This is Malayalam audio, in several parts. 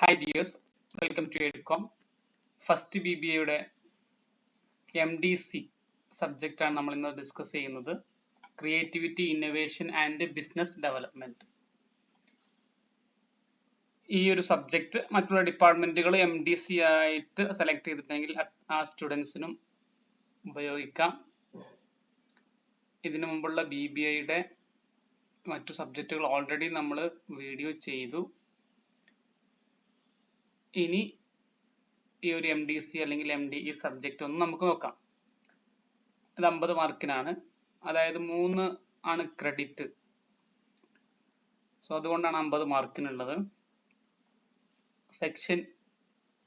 Hi dears welcome to Edcom first B B എയുടെ എം ഡി സി സബ്ജക്റ്റാണ് നമ്മൾ ഇന്ന് ഡിസ്കസ് ചെയ്യുന്നത്. Creativity innovation and business development ഈ ഒരു സബ്ജക്റ്റ് മറ്റുള്ള ഡിപ്പാർട്ട്മെന്റുകൾ എം ഡി സി ആയിട്ട് സെലക്ട് ചെയ്തിട്ടുണ്ടെങ്കിൽ ആ സ്റ്റുഡൻസിനും ഉപയോഗിക്കാം. ഇതിനു മുമ്പുള്ള ബി ബി ഐയുടെ മറ്റു സബ്ജക്റ്റുകൾ ഓൾറെഡി നമ്മൾ വീഡിയോ ചെയ്തു. ഇനി ഈ ഒരു എം ഡി സി അല്ലെങ്കിൽ എം ഡി ഈ സബ്ജക്റ്റ് ഒന്ന് നമുക്ക് നോക്കാം. ഇത് അമ്പത് മാർക്കിനാണ്. അതായത് മൂന്ന് ആണ് ക്രെഡിറ്റ് സോ അതുകൊണ്ടാണ് അമ്പത് മാർക്കിനുള്ളത്. സെക്ഷൻ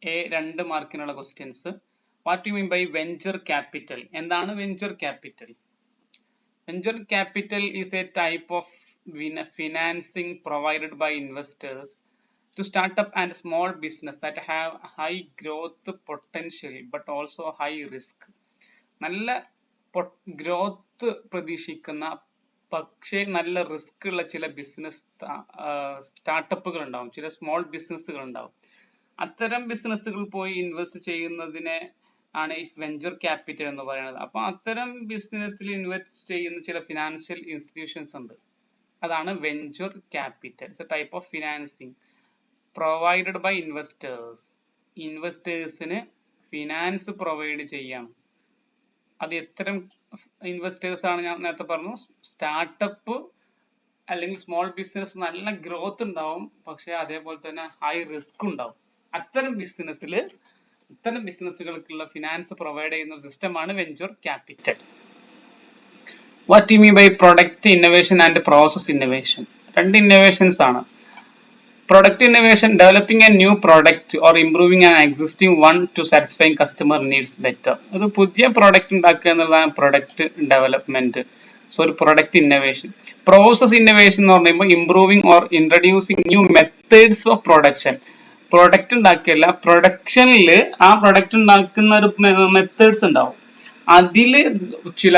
എ രണ്ട് മാർക്കിനുള്ള questions what you mean by venture capital എന്താണ് venture capital venture capital is a type of financing provided by investors to start up and small business that have high growth potential but also high risk. നല്ല ഗ്രോത്ത് പ്രതീക്ഷിക്കുന്ന പക്ഷേ നല്ല റിസ്ക് ഉള്ള ചില ബിസിനസ് സ്റ്റാർട്ടപ്പുകൾ ഉണ്ടാവും ചില സ്മോൾ ബിസിനസ്സുകൾ ഉണ്ടാവും അത്തരം ബിസിനസ്സുകൾ പോയി ഇൻവെസ്റ്റ് ചെയ്യുന്നതിനെ ആണ് ഈ വെഞ്ചർ ക്യാപിറ്റൽ എന്ന് പറയുന്നത്. അപ്പൊ അത്തരം ബിസിനസ്സിൽ ഇൻവെസ്റ്റ് ചെയ്യുന്ന ചില ഫിനാൻഷ്യൽ ഇൻസ്റ്റിറ്റ്യൂഷൻസ് ഉണ്ട്. അതാണ് venture capital it's a type of financing provided by investors ഇൻവെസ്റ്റേഴ്സിന് finance provide ചെയ്യാം. അത് എത്തരം ഇൻവെസ്റ്റേഴ്സ് ആണ് ഞാൻ നേരത്തെ പറഞ്ഞു. സ്റ്റാർട്ടപ്പ് അല്ലെങ്കിൽ സ്മോൾ ബിസിനസ് നല്ല ഗ്രോത്ത് ഉണ്ടാവും. പക്ഷെ അതേപോലെ തന്നെ ഹൈ റിസ്ക് ഉണ്ടാവും. അത്തരം ബിസിനസ്സിൽ ഇത്തരം ബിസിനസ്സുകൾക്കുള്ള ഫിനാൻസ് പ്രൊവൈഡ് ചെയ്യുന്ന സിസ്റ്റമാണ് venture capital what you mean by product innovation and process innovation രണ്ട് ഇന്നോവേഷൻസ് ആണ്. Product innovation developing a new product or improving an existing one to satisfying customer needs better. ഒരു പുതിയ പ്രോഡക്റ്റ് ഉണ്ടാക്കുക എന്നുള്ളതാണ് പ്രൊഡക്റ്റ് ഡെവലപ്മെന്റ് സോ ഒരു പ്രൊഡക്റ്റ് ഇന്നോവേഷൻ പ്രോസസ് ഇന്നോവേഷൻ എന്ന് പറയുമ്പോൾ improving or introducing new methods of production product ഉണ്ടാക്കിയല്ല പ്രൊഡക്ഷനിൽ ആ പ്രൊഡക്റ്റ് ഉണ്ടാക്കുന്ന ഒരു മെത്തേഡ്സ് ഉണ്ടാവും. അതിൽ ചില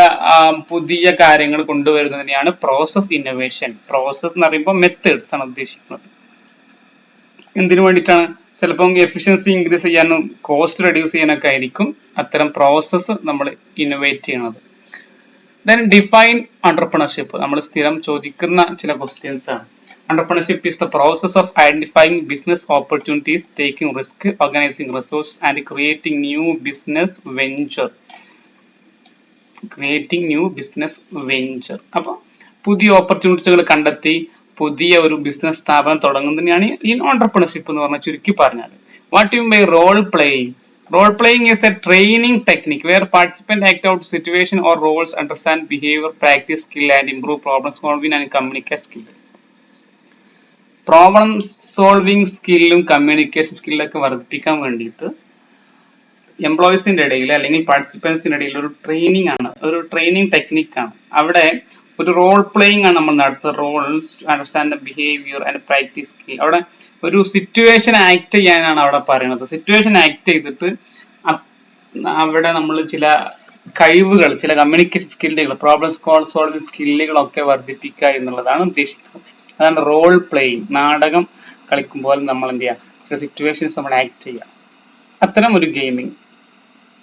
പുതിയ കാര്യങ്ങൾ കൊണ്ടുവരുന്നതിനെയാണ് പ്രോസസ് ഇന്നോവേഷൻ പ്രോസസ് എന്ന് പറയുമ്പോൾ മെത്തേഡ്സ് ആണ് ഉദ്ദേശിക്കുന്നത്. എന്തിനു വേണ്ടിയിട്ടാണ്? ചിലപ്പം എഫിഷ്യൻസി ഇൻക്രീസ് ചെയ്യാനും കോസ്റ്റ് റെഡ്യൂസ് ചെയ്യാനൊക്കെ ആയിരിക്കും അത്തരം പ്രോസസ്സ് നമ്മൾ ഇന്നോവേറ്റ് ചെയ്യുന്നത്. ദെൻ ഡിഫൈൻ അണ്ടർപ്രണർഷിപ്പ് നമ്മൾ സ്ഥിരം ചോദിക്കുന്ന ചില ക്വസ്റ്റ്യൻസ് ആണ്. Entrepreneurship is the process of identifying business opportunities taking risk organizing resource and creating new business venture creating new business venture അപ്പോൾ പുതിയ ഓപ്പർച്യൂണിറ്റികൾ കണ്ടെത്തി പുതിയ ഒരു ബിസിനസ് സ്ഥാപനം തുടങ്ങുന്നതിനെയാണ് ഈ ഓണ്ടർപ്രണർഷിപ്പ് എന്ന് പറഞ്ഞാൽ ചുരുക്കി പറഞ്ഞാൽ. What you by role playing role playing is a training technique where participant act out situation or roles understand behaviour practice skill and improve problem solving and communication skill problem solving സ്കില്ലും communication സ്കില്ലൊക്കെ വർദ്ധിപ്പിക്കാൻ വേണ്ടിയിട്ട് എംപ്ലോയീസിന്റെ ഇടയിൽ അല്ലെങ്കിൽ പാർട്ടിസിപ്പൻസിന്റെ ഇടയിൽ ഒരു ട്രെയിനിങ് ആണ് ഒരു ട്രെയിനിങ് ടെക്നിക്കാണ് അവിടെ ഒരു റോൾ പ്ലേയിങ് ആണ് നമ്മൾ നടത്തുന്നത് roles to understand the behaviour and practice skill അവിടെ ഒരു സിറ്റുവേഷൻ ആക്ട് ചെയ്യാനാണ് അവിടെ പറയുന്നത്. സിറ്റുവേഷൻ ആക്ട് ചെയ്തിട്ട് അവിടെ നമ്മൾ ചില കഴിവുകൾ ചില കമ്മ്യൂണിക്കേഷൻ സ്കില്ലുകൾ പ്രോബ്ലം സോൾവിംഗ് സ്കില്ലുകളൊക്കെ വർദ്ധിപ്പിക്കുക എന്നുള്ളതാണ് ഉദ്ദേശിക്കുന്നത്. അതാണ് റോൾ പ്ലേയിങ് നാടകം കളിക്കുമ്പോൾ നമ്മൾ എന്ത് ചെയ്യുക? ചില സിറ്റുവേഷൻസ് നമ്മൾ ആക്ട് ചെയ്യുക. അത്തരം ഒരു gaming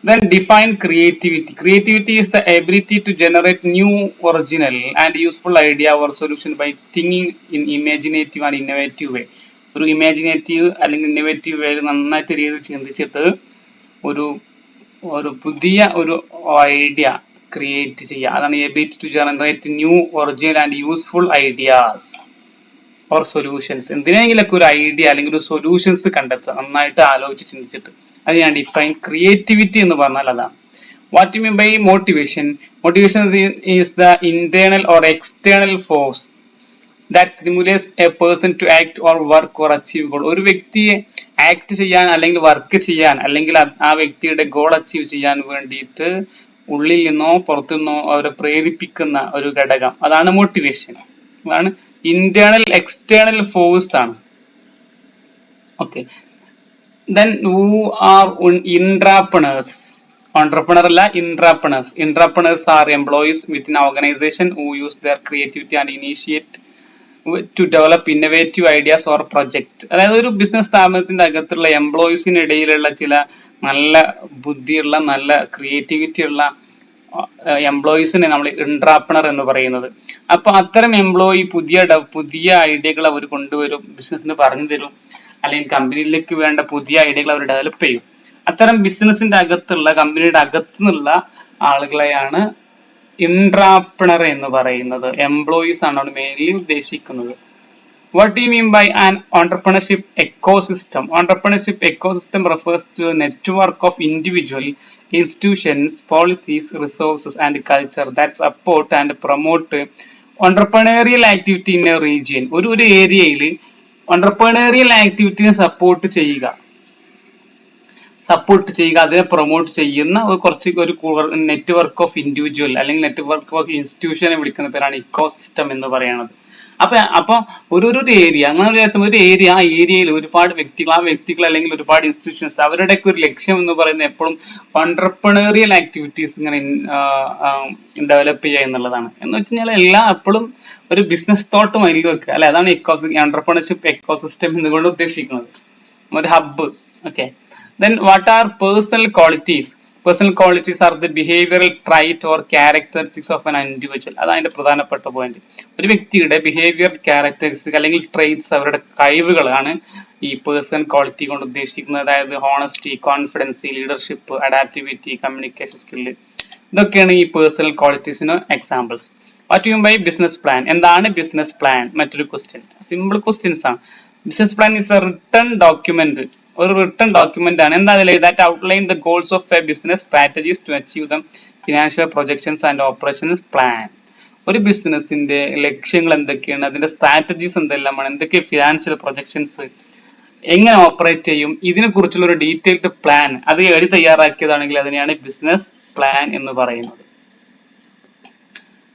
Then define creativity. Creativity is the ability to generate new, original, and useful idea or solution by thinking in imaginative and innovative way. ഒരു ഇമാജിനേറ്റീവ് അല്ലെങ്കിൽ ഇന്നോവേറ്റീവ് വേ നന്നായിട്ട് രീതിയിൽ ചിന്തിച്ചിട്ട് ഒരു ഒരു പുതിയ ഒരു ഐഡിയ ക്രിയേറ്റ് ചെയ്യുക അതാണ് ability to generate new original and useful ideas or solutions എന്തിനെങ്കിലൊക്കെ ഒരു ഐഡിയ അല്ലെങ്കിൽ ഒരു സൊല്യൂഷൻസ് കണ്ടെത്തുക നന്നായിട്ട് ആലോചിച്ച് ചിന്തിച്ചിട്ട് അത് ഞാൻ ഡിഫൈൻ ക്രിയേറ്റിവിറ്റി എന്ന് പറഞ്ഞാൽ അതാണ്. What you mean by motivation motivation is the internal or external force that stimulates a person to act or work or achieve goal ഒരു വ്യക്തിയെ ആക്ട് ചെയ്യാൻ അല്ലെങ്കിൽ വർക്ക് ചെയ്യാൻ അല്ലെങ്കിൽ ആ- വ്യക്തിയുടെ ഗോൾ അച്ചീവ് ചെയ്യാൻ വേണ്ടിയിട്ട് ഉള്ളിൽ നിന്നോ പുറത്തു നിന്നോ അവരെ പ്രേരിപ്പിക്കുന്ന ഒരു ഘടകം. അതാണ് മോട്ടിവേഷൻ അതാണ് ഇന്റേണൽ എക്സ്റ്റേണൽ ഫോഴ്സ് ആണ്. Okay who are un- intrapreneurs entrepreneur അല്ല intrapreneurs intrapreneurs are employees within an organization who use their creativity and initiate to develop innovative ideas or project അതായത് ഒരു ബിസിനസ് സ്ഥാപനത്തിന്റെ അകത്തുള്ള എംപ്ലോയീസിനിടയിലുള്ള ചില നല്ല ബുദ്ധിയുള്ള നല്ല ക്രിയേറ്റിവിറ്റി ഉള്ള എംപ്ലോയീസിനെ നമ്മൾ ഇൻട്രാപ്പണർ എന്ന് പറയുന്നത്. അപ്പൊ അത്തരം എംപ്ലോയി പുതിയ പുതിയ ഐഡിയകൾ അവർ കൊണ്ടുവരും ബിസിനസ്സിന് പറഞ്ഞു തരും അല്ലെങ്കിൽ കമ്പനിയിലേക്ക് വേണ്ട പുതിയ ഐഡിയകൾ അവർ ഡെവലപ്പ് ചെയ്യും. അത്തരം ബിസിനസിന്റെ അകത്തുള്ള കമ്പനിയുടെ അകത്തു നിന്നുള്ള ആളുകളെയാണ് ഇൻട്രാപ്രണർ എന്ന് പറയുന്നത്. എംപ്ലോയീസ് ആണ് അവിടെ മെയിൻലി ഉദ്ദേശിക്കുന്നത്. What you mean by an entrepreneurship ecosystem entrepreneurship ecosystem refers to network of individual institutions policies resources and culture that support and promote entrepreneurial activity in a region ഒരു ഒരു ഏരിയയിൽ ഓണ്ടർപ്രണേറിയൽ ആക്ടിവിറ്റിനെ സപ്പോർട്ട് ചെയ്യുക. സപ്പോർട്ട് ചെയ്യുക അതിനെ പ്രൊമോട്ട് ചെയ്യുന്ന ഒരു കുറച്ച് ഒരു നെറ്റ്വർക്ക് ഓഫ് ഇൻഡിവിജ്വൽ അല്ലെങ്കിൽ നെറ്റ്വർക്ക് ഓഫ് ഇൻസ്റ്റിറ്റ്യൂഷനെ വിളിക്കുന്ന പേരാണ് ഇക്കോസിസ്റ്റം എന്ന് പറയുന്നത്. അപ്പൊ അപ്പൊ ഒരു ഒരു ഏരിയ അങ്ങനെ വിചാരിച്ചാൽ ഒരു ഏരിയ ആ ഏരിയയിൽ ഒരുപാട് വ്യക്തികൾ ആ വ്യക്തികൾ അല്ലെങ്കിൽ ഒരുപാട് ഇൻസ്റ്റിറ്റ്യൂഷൻസ് അവരുടെയൊക്കെ ഒരു ലക്ഷ്യം എന്ന് പറയുന്നത് എപ്പോഴും ഓണ്ടർപ്രണേറിയൽ ആക്ടിവിറ്റീസ് ഇങ്ങനെ ഡെവലപ്പ് ചെയ്യുക എന്നുള്ളതാണ്. എന്ന് വെച്ച് കഴിഞ്ഞാൽ എല്ലാം എപ്പോഴും ഒരു ബിസിനസ് തോട്ട് മൈൻഡിൽ വെക്കുക. അല്ലെ? അതാണ് ഇക്കോസി ഓണ്ടർപ്രണർഷിപ്പ് എക്കോസിസ്റ്റം എന്നുകൊണ്ട് ഉദ്ദേശിക്കുന്നത്. ഒരു hub okay then what are personal qualities? Personal qualities are the behavioural trait or characteristics of an individual അതാണ് അതിന്റെ പ്രധാനപ്പെട്ട പോയിന്റ് ഒരു വ്യക്തിയുടെ ബിഹേവിയർ ക്യാരക്ടറിസ്റ്റിക് അല്ലെങ്കിൽ ട്രൈറ്റ്സ് അവരുടെ കഴിവുകളാണ് ഈ പേഴ്സണൽ ക്വാളിറ്റി കൊണ്ട് ഉദ്ദേശിക്കുന്നത്. അതായത് honesty confidence leadership adaptivity communication skill ഇതൊക്കെയാണ് ഈ personal ക്വാളിറ്റീസിന് examples what you by business plan എന്താണ് ബിസിനസ് പ്ലാൻ മറ്റൊരു ക്വസ്റ്റ്യൻ സിമ്പിൾ ക്വസ്റ്റ്യൻസ് ആണ് business plan is a written document ഒരു റിട്ടേൺ ഡോക്യുമെന്റ് ആണ്. എന്താ അതിൽ that outline the goals of a business strategies to achieve them financial projections and operation plan ഒരു ബിസിനസിന്റെ ലക്ഷ്യങ്ങൾ എന്തൊക്കെയാണ്? അതിന്റെ സ്ട്രാറ്റജീസ് എന്തെല്ലാമാണ്? എന്തൊക്കെ ഫിനാൻഷ്യൽ പ്രൊജക്ഷൻസ് എങ്ങനെ ഓപ്പറേറ്റ് ചെയ്യും? ഇതിനെ കുറിച്ചുള്ള ഒരു ഡീറ്റെയിൽഡ് പ്ലാൻ അത് എഴുതി തയ്യാറാക്കിയതാണെങ്കിൽ അതിനെയാണ് ബിസിനസ് പ്ലാൻ എന്ന് പറയുന്നത്.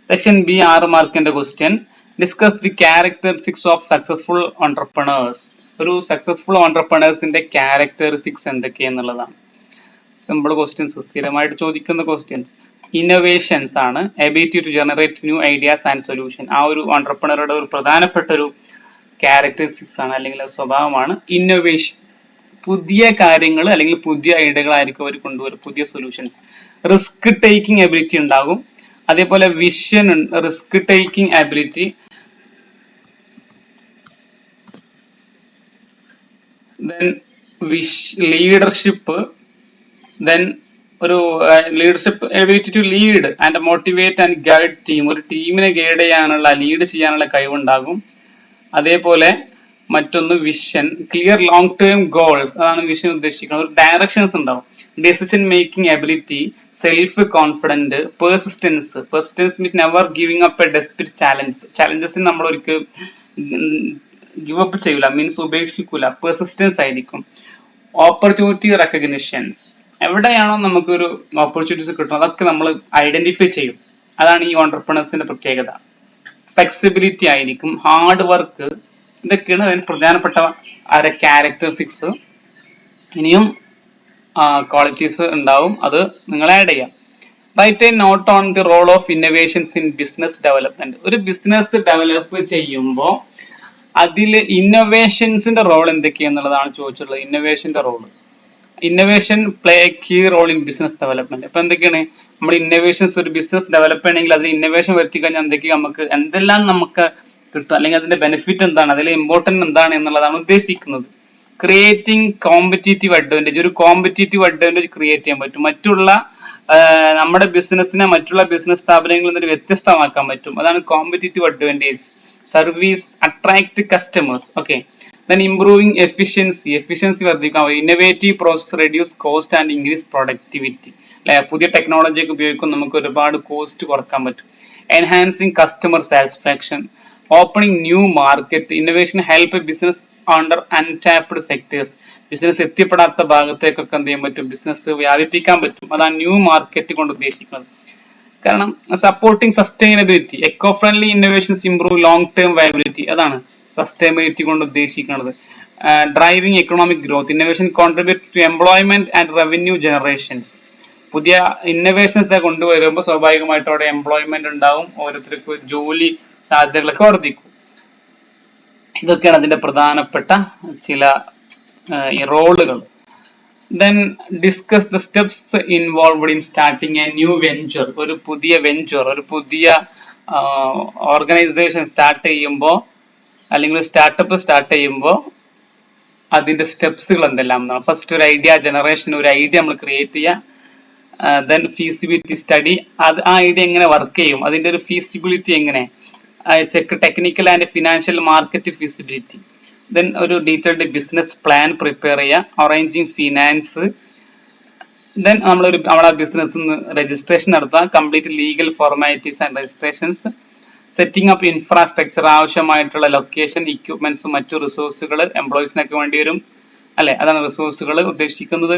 സെക്ഷൻ ബി ആറ് മാർക്കിന്റെ question discuss the characteristics of successful entrepreneurs ഒരു സക്സസ്ഫുൾ ഓണ്ടർപ്രണേഴ്സിന്റെ ക്യാരക്ടറിസ്റ്റിക്സ് എന്തൊക്കെയെന്നുള്ളതാണ്. സിമ്പിൾ ക്വസ്റ്റ്യൻസ് സ്ഥിരമായിട്ട് ചോദിക്കുന്ന ക്വസ്റ്റ്യൻസ് ഇന്നോവേഷൻസ് ആണ് ability to generate new ideas and solution ആ ഒരു ഓണ്ടർപ്രണറുടെ ഒരു പ്രധാനപ്പെട്ട ഒരു ക്യാരക്ടറിസ്റ്റിക്സ് ആണ് അല്ലെങ്കിൽ സ്വഭാവമാണ് ഇന്നോവേഷൻ പുതിയ കാര്യങ്ങൾ അല്ലെങ്കിൽ പുതിയ ഐഡിയകളായിരിക്കും അവർ കൊണ്ടുവരും പുതിയ സൊല്യൂഷൻസ് റിസ്ക് ടേക്കിംഗ് എബിലിറ്റി ഉണ്ടാകും. അതേപോലെ vision risk taking ability then vision leadership then ഒരു leadership ability to lead and motivate and guide team ഒരു ടീമിനെ ഗൈഡ് ചെയ്യാനുള്ള ലീഡ് ചെയ്യാനുള്ള കഴിവുണ്ടാകും. അതേപോലെ മറ്റൊന്ന് vision clear long term goals അതാണ് വിഷൻ ഉദ്ദേശിക്കുന്നത്. ഒരു ഡയറക്ഷൻസ് ഉണ്ടാവും. Decision making ability self confident persistence persistence meet never giving up a despite challenge ചാലഞ്ചസിന് നമ്മൾ ഒരിക്കലും ഗിവ് അപ്പ് ചെയ്യൂല. മീൻസ് ഉപേക്ഷിക്കൂല. പെർസിസ്റ്റൻസ് ആയിരിക്കും. ഓപ്പർച്യൂണിറ്റി റെക്കഗ്നിഷൻസ് എവിടെയാണോ നമുക്കൊരു ഓപ്പർച്യൂണിറ്റീസ് കിട്ടുന്നത് അതൊക്കെ നമ്മൾ ഐഡന്റിഫൈ ചെയ്യും. അതാണ് ഈ ഓണ്ടർപ്രണേഴ്സിന്റെ പ്രത്യേകത. ഫ്ലെക്സിബിലിറ്റി ആയിരിക്കും. ഹാർഡ് വർക്ക് ഇതൊക്കെയാണ് അതിന് പ്രധാനപ്പെട്ട അവരുടെ ക്യാരക്ടറിസ്റ്റിക്സ് ഇനിയും ക്വാളിറ്റീസ് ഉണ്ടാവും. അത് നിങ്ങൾ ആഡ് ചെയ്യാം. Write a note on the role of innovations in business development ഒരു ബിസിനസ് ഡെവലപ്പ് ചെയ്യുമ്പോൾ അതിൽ ഇന്നോവേഷൻസിന്റെ റോൾ എന്തൊക്കെയാന്നുള്ളതാണ് ചോദിച്ചിട്ടുള്ളത്. ഇന്നോവേഷന്റെ role innovation play key role in business development അപ്പൊ എന്തൊക്കെയാണ്? നമ്മൾ ഇന്നോവേഷൻസ് ഒരു ബിസിനസ് ഡെവലപ്പ് ചെയ്യണമെങ്കിൽ അതിൽ ഇന്നോവേഷൻ വരുത്തി കഴിഞ്ഞാൽ എന്തൊക്കെ നമുക്ക് എന്തെല്ലാം നമുക്ക് കിട്ടും? അല്ലെങ്കിൽ അതിന്റെ ബെനിഫിറ്റ് എന്താണ്? അതിലെ ഇമ്പോർട്ടന്റ് എന്താണ് എന്നുള്ളതാണ് ഉദ്ദേശിക്കുന്നത്. ക്രിയേറ്റിംഗ് കോമ്പറ്റേറ്റീവ് അഡ്വാന്റേജ് ഒരു കോമ്പറ്റേറ്റീവ് അഡ്വാന്റേജ് ക്രിയേറ്റ് ചെയ്യാൻ പറ്റും. മറ്റുള്ള നമ്മുടെ ബിസിനസ്സിനെ മറ്റുള്ള ബിസിനസ് സ്ഥാപനങ്ങളിൽ നിന്ന് വ്യത്യസ്തമാക്കാൻ പറ്റും. അതാണ് competitive advantage service attract customers okay then improving efficiency efficiency വർദ്ധിക്കാൻ innovative process reduce cost and increase productivity അല്ലെ? പുതിയ ടെക്നോളജി ഒക്കെ ഉപയോഗിക്കും നമുക്ക് ഒരുപാട് കോസ്റ്റ് കുറയ്ക്കാൻ പറ്റും. Enhancing customer satisfaction opening new market innovation help business under untapped sectors business എത്തിപ്പെടാത്ത ഭാഗത്തേക്കൊക്കെ എന്ത് ചെയ്യാൻ പറ്റും? ബിസിനസ് വ്യാപിപ്പിക്കാൻ പറ്റും. അതാണ് ന്യൂ മാർക്കറ്റ് കൊണ്ട് ഉദ്ദേശിക്കുന്നത്. കാരണം supporting sustainability eco friendly innovations improve long term viability അതാണ് സസ്റ്റൈനബിലിറ്റി കൊണ്ട് ഉദ്ദേശിക്കുന്നത്. Driving economic growth innovation contribute to employment and revenue generations പുതിയ ഇന്നോവേഷൻസ് കൊണ്ടുവരുമ്പോൾ സ്വാഭാവികമായിട്ടും അവിടെ എംപ്ലോയ്മെന്റ് ഉണ്ടാവും. ഓരോരുത്തർക്ക് ജോലി സാധ്യതകളൊക്കെ വർദ്ധിക്കും. ഇതൊക്കെയാണ് അതിന്റെ പ്രധാനപ്പെട്ട ചില റോളുകൾ then discuss the steps involved in starting a new venture ഒരു പുതിയ വെഞ്ചർ ഒരു പുതിയ ഓർഗനൈസേഷൻ സ്റ്റാർട്ട് ചെയ്യുമ്പോൾ അല്ലെങ്കിൽ സ്റ്റാർട്ടപ്പ് സ്റ്റാർട്ട് ചെയ്യുമ്പോൾ അതിന്റെ സ്റ്റെപ്സുകൾ എന്തെല്ലാം എന്നാണ്. ഫസ്റ്റ് ഒരു ഐഡിയ ജനറേഷൻ ഒരു ഐഡിയ നമ്മൾ ക്രിയേറ്റ് ചെയ്യുക. ദെൻ ഫീസിബിലിറ്റി സ്റ്റഡി അത് ആ ഐഡിയ എങ്ങനെ വർക്ക് ചെയ്യും? അതിന്റെ ഒരു ഫീസിബിലിറ്റി എങ്ങനെ? Check technical and financial market feasibility then ഒരു ഡീറ്റെയിൽഡ് ബിസിനസ് പ്ലാൻ പ്രിപ്പയർ ചെയ്യുക അറേഞ്ചിങ് ഫിനാൻസ് ദെൻ നമ്മളൊരു നമ്മളെ ബിസിനസ് രജിസ്ട്രേഷൻ നടത്തുക complete legal formalities and registrations setting up infrastructure ആവശ്യമായിട്ടുള്ള ലൊക്കേഷൻ ഇക്വിപ്മെന്റ്സും മറ്റു റിസോഴ്സുകൾ എംപ്ലോയീസിനൊക്കെ വേണ്ടി വരും. അല്ലെ? അതാണ് റിസോഴ്സുകൾ ഉദ്ദേശിക്കുന്നത്.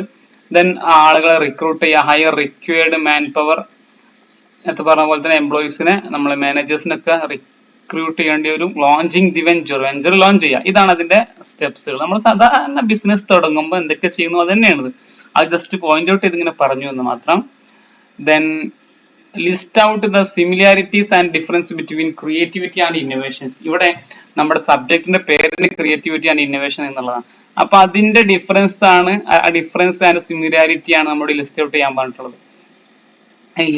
ദെൻ ആളുകളെ റിക്രൂട്ട് ചെയ്യുക ഹയർ റിക്വയർഡ് മാൻ പവർ നേരത്തെ പറഞ്ഞ പോലെ തന്നെ എംപ്ലോയീസിനെ നമ്മളെ മാനേജേഴ്സിനൊക്കെ റിക്രൂട്ട് ചെയ്യേണ്ടി വരും launching the venture venture launch ചെയ്യുക ഇതാണ് അതിന്റെ സ്റ്റെപ്സുകൾ നമ്മൾ സാധാരണ ബിസിനസ് തുടങ്ങുമ്പോൾ എന്തൊക്കെ ചെയ്യുന്നു അത് തന്നെയാണ് അത് ജസ്റ്റ് പോയിന്റ് ഔട്ട് ഇതിങ്ങനെ പറഞ്ഞു എന്ന് മാത്രം. Then list out the similarities and difference between creativity and innovations ഇവിടെ നമ്മുടെ സബ്ജക്റ്റിന്റെ പേരിന് ക്രിയേറ്റിവിറ്റി ആൻഡ് ഇന്നോവേഷൻ എന്നുള്ളതാണ്. അപ്പൊ അതിന്റെ ഡിഫറൻസ് ആണ് ആ ഡിഫറൻസ് ആൻഡ് സിമിലാരിറ്റി ആണ് നമ്മുടെ ലിസ്റ്റ് ഔട്ട് ചെയ്യാൻ പറഞ്ഞിട്ടുള്ളത്.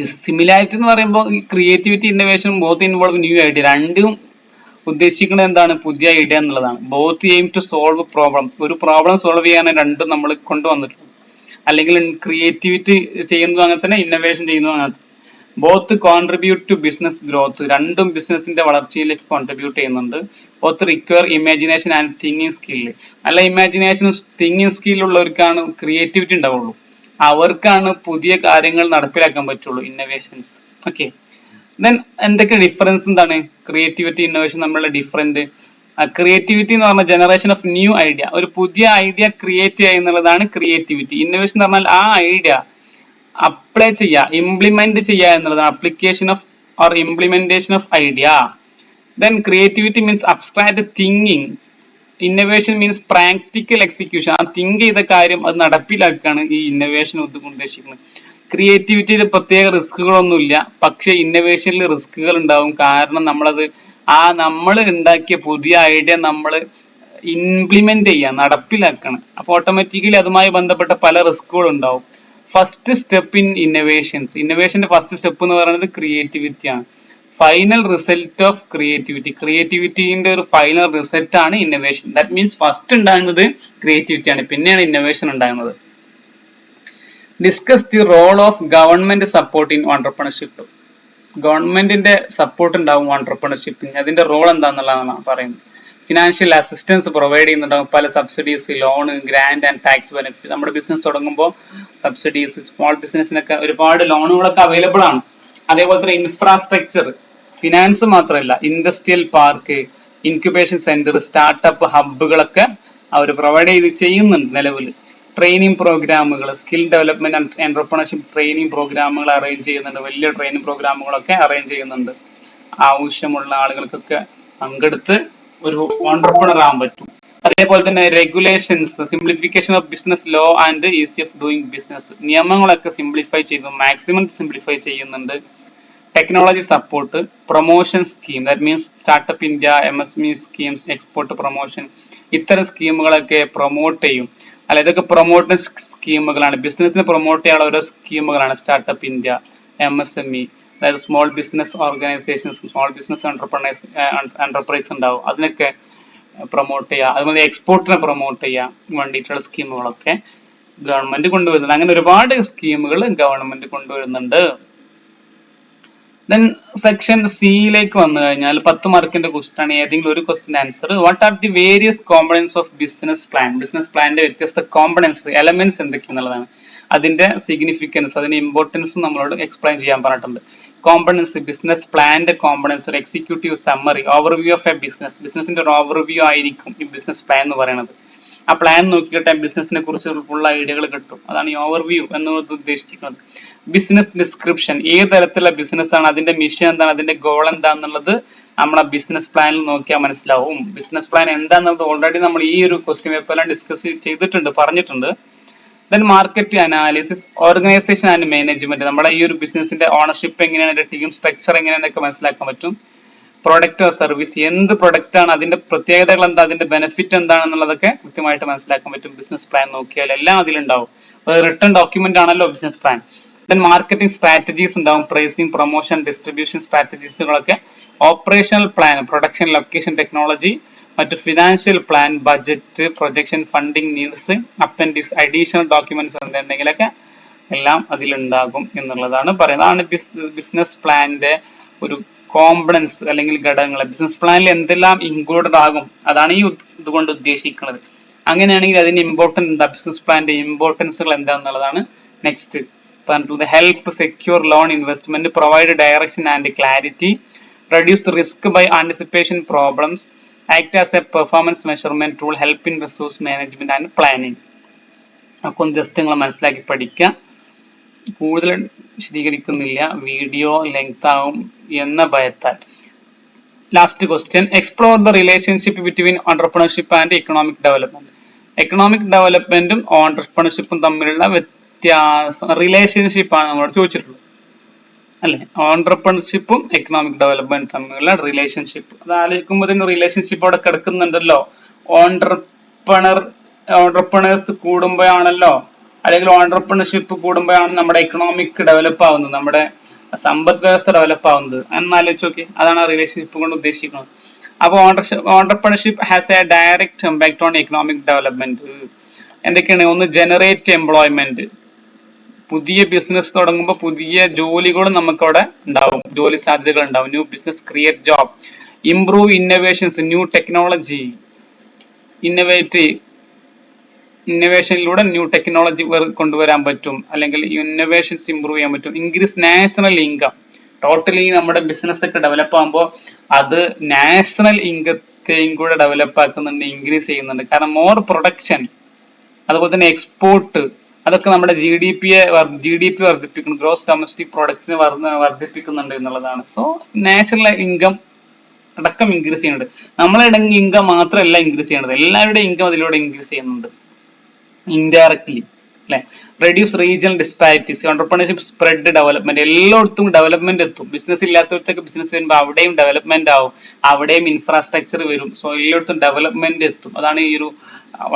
സിമിലാരിറ്റി എന്ന് പറയുമ്പോൾ ഈ creativity innovation both involve new idea രണ്ടും ഉദ്ദേശിക്കുന്നത് എന്താണ്? പുതിയ ഐഡിയ എന്നുള്ളതാണ്. Both aim to solve problem ഒരു പ്രോബ്ലം സോൾവ് ചെയ്യാൻ രണ്ടും നമ്മൾ കൊണ്ടുവന്നിട്ടുണ്ട്. അല്ലെങ്കിൽ ക്രിയേറ്റിവിറ്റി ചെയ്യുന്നതും അങ്ങനെ തന്നെ ഇന്നോവേഷൻ ചെയ്യുന്നതും അങ്ങനെ both contribute to business growth രണ്ടും ബിസിനസിന്റെ വളർച്ചയിലേക്ക് കോൺട്രിബ്യൂട്ട് ചെയ്യുന്നുണ്ട്. Both require imagination and thinking skill നല്ല ഇമാജിനേഷനും തിങ്കിങ് സ്കില്ലുള്ളവർക്കാണ് ക്രിയേറ്റിവിറ്റി ഉണ്ടാവുള്ളൂ. അവർക്കാണ് പുതിയ കാര്യങ്ങൾ നടപ്പിലാക്കാൻ പറ്റുള്ളൂ ഇന്നോവേഷൻസ് ഓക്കെ ദെൻ എന്തൊക്കെ ഡിഫറൻസ് എന്താണ്? ക്രിയേറ്റിവിറ്റി ഇന്നോവേഷൻ നമ്മളുടെ ഡിഫറെന്റ് ക്രിയേറ്റിവിറ്റി എന്ന് പറഞ്ഞാൽ ജനറേഷൻ ഓഫ് ന്യൂ ഐഡിയ ഒരു പുതിയ ഐഡിയ ക്രിയേറ്റ് ചെയ്യുക എന്നുള്ളതാണ് ക്രിയേറ്റിവിറ്റി ഇന്നോവേഷൻ എന്ന് പറഞ്ഞാൽ ആ ഐഡിയ അപ്ലൈ ചെയ്യുക ഇംപ്ലിമെന്റ് ചെയ്യുക എന്നുള്ളതാണ് application of or implementation of idea then creativity means abstract thinking innovation means practical execution ആ തിങ്ക് ചെയ്ത കാര്യം അത് നടപ്പിലാക്കുകയാണ് ഈ ഇന്നോവേഷൻ ഉദ്ദേശിക്കുന്നത്. ക്രിയേറ്റിവിറ്റിയിൽ പ്രത്യേക റിസ്കുകളൊന്നുമില്ല പക്ഷേ ഇന്നോവേഷനിൽ റിസ്കുകൾ ഉണ്ടാവും. കാരണം നമ്മളത് ആ നമ്മൾ ഉണ്ടാക്കിയ പുതിയ ഐഡിയ നമ്മൾ ഇംപ്ലിമെന്റ് ചെയ്യുക നടപ്പിലാക്കണം. അപ്പോൾ ഓട്ടോമാറ്റിക്കലി അതുമായി ബന്ധപ്പെട്ട പല റിസ്കുകളും ഉണ്ടാവും. ഫസ്റ്റ് സ്റ്റെപ്പ് ഇൻ ഇന്നോവേഷൻസ് ഇന്നോവേഷന്റെ ഫസ്റ്റ് സ്റ്റെപ്പ് എന്ന് പറയുന്നത് ക്രിയേറ്റിവിറ്റി ആണ്. ഫൈനൽ റിസൾട്ട് ഓഫ് ക്രിയേറ്റിവിറ്റി ക്രിയേറ്റിവിറ്റിന്റെ ഒരു ഫൈനൽ റിസൾട്ട് ആണ് ഇന്നോവേഷൻ ദാറ്റ് മീൻസ് ഫസ്റ്റ് ഉണ്ടാകുന്നത് ക്രിയേറ്റിവിറ്റി ആണ്. പിന്നെയാണ് ഇന്നോവേഷൻ ഉണ്ടാകുന്നത് discuss the role of government support in entrepreneurship ഗവൺമെന്റിന്റെ സപ്പോർട്ട് ഉണ്ടാവും ഓണ്ടർപ്രണർഷിപ്പിന് അതിന്റെ റോൾ എന്താണെന്നുള്ളതാണ് പറയുന്നത്. ഫിനാൻഷ്യൽ അസിസ്റ്റൻസ് പ്രൊവൈഡ് ചെയ്യുന്നുണ്ടാവും. പല subsidies loan grant and tax benefit നമ്മുടെ ബിസിനസ് തുടങ്ങുമ്പോൾ സബ്സിഡീസ് സ്മോൾ ബിസിനസ്സിനൊക്കെ ഒരുപാട് ലോണുകളൊക്കെ അവൈലബിൾ ആണ്. അതേപോലെ തന്നെ ഇൻഫ്രാസ്ട്രക്ചർ ഫിനാൻസ് മാത്രമല്ല industrial park incubation centre startup ഹബ്ബുകളൊക്കെ അവർ പ്രൊവൈഡ് ചെയ്ത് ചെയ്യുന്നുണ്ട് നിലവിൽ ട്രെയിനിങ് പ്രോഗ്രാമുകൾ സ്കിൽ ഡെവലപ്മെന്റ് ആൻഡ് ട്രെയിനിങ് പ്രോഗ്രാമുകൾ അറേഞ്ച് ചെയ്യുന്നുണ്ട്. വലിയ ട്രെയിനിങ് പ്രോഗ്രാമുകളൊക്കെ അറേഞ്ച് ചെയ്യുന്നുണ്ട്. ആവശ്യമുള്ള ആളുകൾക്കൊക്കെ പങ്കെടുത്ത് ഒരു ഓണ്ടർപ്രണർ ആകാൻ പറ്റും. അതേപോലെ തന്നെ regulations simplification of business law and easy of doing business നിയമങ്ങളൊക്കെ സിംപ്ലിഫൈ ചെയ്തു മാക്സിമം സിംപ്ലിഫൈ ചെയ്യുന്നുണ്ട്. Technology support promotion scheme that means startup India M S E schemes export promotion ഇത്തരം സ്കീമുകളൊക്കെ പ്രൊമോട്ട് ചെയ്യും. അല്ല ഇതൊക്കെ പ്രൊമോട്ട് സ്കീമുകളാണ്. ബിസിനസ്സിന് പ്രൊമോട്ട് ചെയ്യാനുള്ള ഓരോ സ്കീമുകളാണ് startup India M S M E അതായത് small business organisations small business entrepreneurs enterprise ഉണ്ടാവും. അതിനൊക്കെ പ്രൊമോട്ട് ചെയ്യുക അതുപോലെ എക്സ്പോർട്ടിനെ പ്രൊമോട്ട് ചെയ്യാൻ വേണ്ടിയിട്ടുള്ള സ്കീമുകളൊക്കെ ഗവൺമെന്റ് കൊണ്ടുവരുന്നുണ്ട്. അങ്ങനെ ഒരുപാട് സ്കീമുകൾ ഗവൺമെന്റ് കൊണ്ടുവരുന്നുണ്ട്. ദെൻ സെക്ഷൻ സിയിലേക്ക് വന്നു കഴിഞ്ഞാൽ പത്ത് മാർക്കിന്റെ ക്വസ്റ്റൻ ആണ് ഏതെങ്കിലും ഒരു question answer what are the various components of business plan business പ്ലാന്റെ വ്യത്യസ്ത കോമ്പണൻസ് എലമെന്റ്സ് എന്തൊക്കെയെന്നുള്ളതാണ്. അതിന്റെ സിഗ്നിഫിക്കൻസ് അതിന്റെ ഇമ്പോർട്ടൻസും നമ്മളോട് എക്സ്പ്ലെയിൻ ചെയ്യാൻ പറഞ്ഞിട്ടുണ്ട്. കോമ്പണൻസ് ബിസിനസ് പ്ലാന്റെ കോമ്പണൻസ് ഒരു executive summary overview of a business ബിസിനസിന്റെ ഒരു ഓവർവ്യൂ ആയിരിക്കും ഈ ബിസിനസ് പ്ലാൻ എന്ന് പറയുന്നത്. ആ പ്ലാൻ നോക്കിയിട്ട് ബിസിനസിനെ ഫുൾ ഐഡിയകൾ കിട്ടും. അതാണ് ഈ ഓവർവ്യൂ എന്ന് ഉദ്ദേശിക്കുന്നത് ബിസിനസ് ഡിസ്ക്രിപ്ഷൻ ഏത് തരത്തിലുള്ള ബിസിനസ് ആണ് അതിന്റെ മിഷൻ എന്താണ് അതിന്റെ ഗോൾ എന്താണെന്നുള്ളത് നമ്മളെ ബിസിനസ് പ്ലാനിൽ നോക്കിയാൽ മനസ്സിലാവും. ബിസിനസ് പ്ലാൻ എന്താണെന്നുള്ളത് ഓൾറെഡി നമ്മൾ ഈ ഒരു ക്വസ്റ്റ്യൻ പേപ്പറിലും ഡിസ്കസ് ചെയ്തിട്ടുണ്ട് പറഞ്ഞിട്ടുണ്ട്. Then market analysis organisation and management നമ്മുടെ ഈ ഒരു ബിസിനസിന്റെ ഓണർഷിപ്പ് എങ്ങനെയാണ് ടീം സ്ട്രക്ചർ എങ്ങനെയാണെന്നൊക്കെ മനസ്സിലാക്കാൻ പറ്റും. പ്രൊഡക്റ്റ് സർവീസ് എന്ത് പ്രൊഡക്റ്റ് ആണ് അതിന്റെ പ്രത്യേകതകൾ എന്താ അതിന്റെ ബെനിഫിറ്റ് എന്താണെന്നുള്ളതൊക്കെ കൃത്യമായിട്ട് മനസ്സിലാക്കാൻ പറ്റും. ബിസിനസ് പ്ലാൻ നോക്കിയാൽ എല്ലാം അതിലുണ്ടാവും. റിട്ടേൺ ഡോക്യുമെന്റ് ആണല്ലോ business plan then marketing strategies ഉണ്ടാവും. Pricing promotion distribution സ്ട്രാറ്റജീസുകളൊക്കെ operational plan production location technology മറ്റ് financial plan budget projection funding needs appendix additional documents എന്തുണ്ടെങ്കിലൊക്കെ എല്ലാം അതിലുണ്ടാകും എന്നുള്ളതാണ് പറയുന്നത്. അതാണ് ബിസിനസ് പ്ലാനിന്റെ ഒരു കോമ്പണൻസ് അല്ലെങ്കിൽ ഘടകങ്ങൾ ബിസിനസ് പ്ലാനിൽ എന്തെല്ലാം ഇൻക്ലൂഡഡ് ആകും അതാണ് ഈ ഇതുകൊണ്ട് ഉദ്ദേശിക്കുന്നത് അങ്ങനെയാണെങ്കിൽ അതിന്റെ ഇമ്പോർട്ടൻസ് എന്താ? ബിസിനസ് പ്ലാന്റെ ഇമ്പോർട്ടൻസുകൾ എന്താണെന്നുള്ളതാണ് നെക്സ്റ്റ് പറഞ്ഞിട്ടുള്ളത് help secure loan investment provide direction and clarity reduce risk by anticipation problems act as a performance measurement tool help in resource management and planning ഒക്കെ ജസ്റ്റ് നിങ്ങൾ മനസ്സിലാക്കി പഠിക്കുക കൂടുതൽ വിശദീകരിക്കുന്നില്ല. വീഡിയോ ലെങ്ത് ആവും എന്ന ഭയത്താൽ. Last question explore the relationship between entrepreneurship and economic development economic ഡെവലപ്മെന്റും ഓണ്ടർപ്രണർഷിപ്പും തമ്മിലുള്ള വ്യത്യാസം ആണ് നമ്മൾ ചോദിച്ചിട്ടുള്ളത്. അല്ലെ? ഓണ്ടർപ്രണർഷിപ്പും എക്കണോമിക് ഡെവലപ്മെന്റ് തമ്മിലുള്ള റിലേഷൻഷിപ്പ് അത് ആലോചിക്കുമ്പോൾ തന്നെ റിലേഷൻഷിപ്പ് അവിടെ കിടക്കുന്നുണ്ടല്ലോ. ഓണ്ടർപ്രണർ ഓണ്ടർപ്രണേഴ്സ് കൂടുമ്പോഴാണല്ലോ അല്ലെങ്കിൽ ഓണ്ടർപ്രണർഷിപ്പ് കൂടുമ്പോഴാണ് നമ്മുടെ എക്കണോമിക് ഡെവലപ്പ് ആവുന്നത് നമ്മുടെ സമ്പദ് വ്യവസ്ഥ ഡെവലപ്പ് ആവുന്നത്. എന്നാലോചിച്ച് നോക്കി. അതാണ് റിലേഷൻഷിപ്പ് കൊണ്ട് ഉദ്ദേശിക്കുന്നത്. അപ്പോൾ entrepreneurship has a direct impact on economic development എന്തൊക്കെയാണ്? ഒന്ന് ജനറേറ്റ് എംപ്ലോയ്മെന്റ് പുതിയ ബിസിനസ് തുടങ്ങുമ്പോൾ പുതിയ ജോലികൾ നമുക്കവിടെ ഉണ്ടാവും. ജോലി സാധ്യതകൾ ഉണ്ടാവും. New business create job improve innovations new technology innovate ഇന്നോവേഷനിലൂടെ new technology കൊണ്ടുവരാൻ പറ്റും. അല്ലെങ്കിൽ ഇന്നോവേഷൻസ് ഇമ്പ്രൂവ് ചെയ്യാൻ പറ്റും. ഇൻക്രീസ് നാഷണൽ ഇൻകം ടോട്ടലി നമ്മുടെ ബിസിനസ് ഒക്കെ ഡെവലപ്പ് ആകുമ്പോൾ അത് നാഷണൽ ഇൻകത്തെയും കൂടെ ഡെവലപ്പ് ആക്കുന്നുണ്ട് ഇൻക്രീസ് ചെയ്യുന്നുണ്ട്. കാരണം മോർ പ്രൊഡക്ഷൻ അതുപോലെ തന്നെ എക്സ്പോർട്ട് അതൊക്കെ നമ്മുടെ ജി ഡി പിയെ ജി ഡി പി വർദ്ധിപ്പിക്കുന്നു. ഗ്രോസ് ഡൊമസ്റ്റിക് പ്രൊഡക്റ്റിനെ വർദ്ധിപ്പിക്കുന്നുണ്ട് എന്നുള്ളതാണ്. സോ നാഷണൽ ഇൻകം അടക്കം ഇൻക്രീസ് ചെയ്യുന്നുണ്ട്. നമ്മളെ ഇടങ്ങി ഇൻകം മാത്രമല്ല ഇൻക്രീസ് ചെയ്യുന്നത്. എല്ലാവരുടെയും ഇൻകം അതിലൂടെ ഇൻക്രീസ് ചെയ്യുന്നുണ്ട്. ഇൻഡയറക്ട്ലി അല്ലെ? Reduce regional disparities entrepreneurship spread development എല്ലായിടത്തും ഡെവലപ്മെന്റ് എത്തും. ബിസിനസ് ഇല്ലാത്തവർക്ക് ബിസിനസ് വരുമ്പോൾ അവിടെയും ഡെവലപ്മെന്റ് ആവും. അവിടെയും ഇൻഫ്രാസ്ട്രക്ചർ വരും. സോ എല്ലായിടത്തും ഡെവലപ്മെന്റ് എത്തും. അതാണ് ഈ ഒരു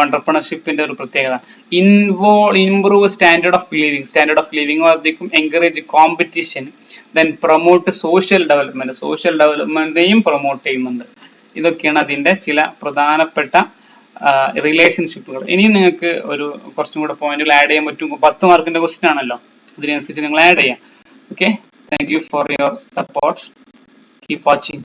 ഓണ്ടർപ്രണർഷിപ്പിന്റെ ഒരു പ്രത്യേകത. ഇൻവോ improve standard of living standard of living വർദ്ധിക്കും encourage competition then promote social development social ഡെവലപ്മെന്റിനെയും promote ചെയ്യുന്നുണ്ട്. ഇതൊക്കെയാണ് അതിന്റെ ചില പ്രധാനപ്പെട്ട റിലേഷൻഷിപ്പുകൾ ഇനിയും നിങ്ങൾക്ക് ഒരു കുറച്ചും കൂടെ പോയിന്റുകൾ ആഡ് ചെയ്യാൻ പറ്റും. പത്ത് മാർക്കിന്റെ ക്വസ്റ്റ്യൻ ആണല്ലോ. അതിനനുസരിച്ച് നിങ്ങൾ ആഡ് ചെയ്യാം. Okay thank you for your support keep watching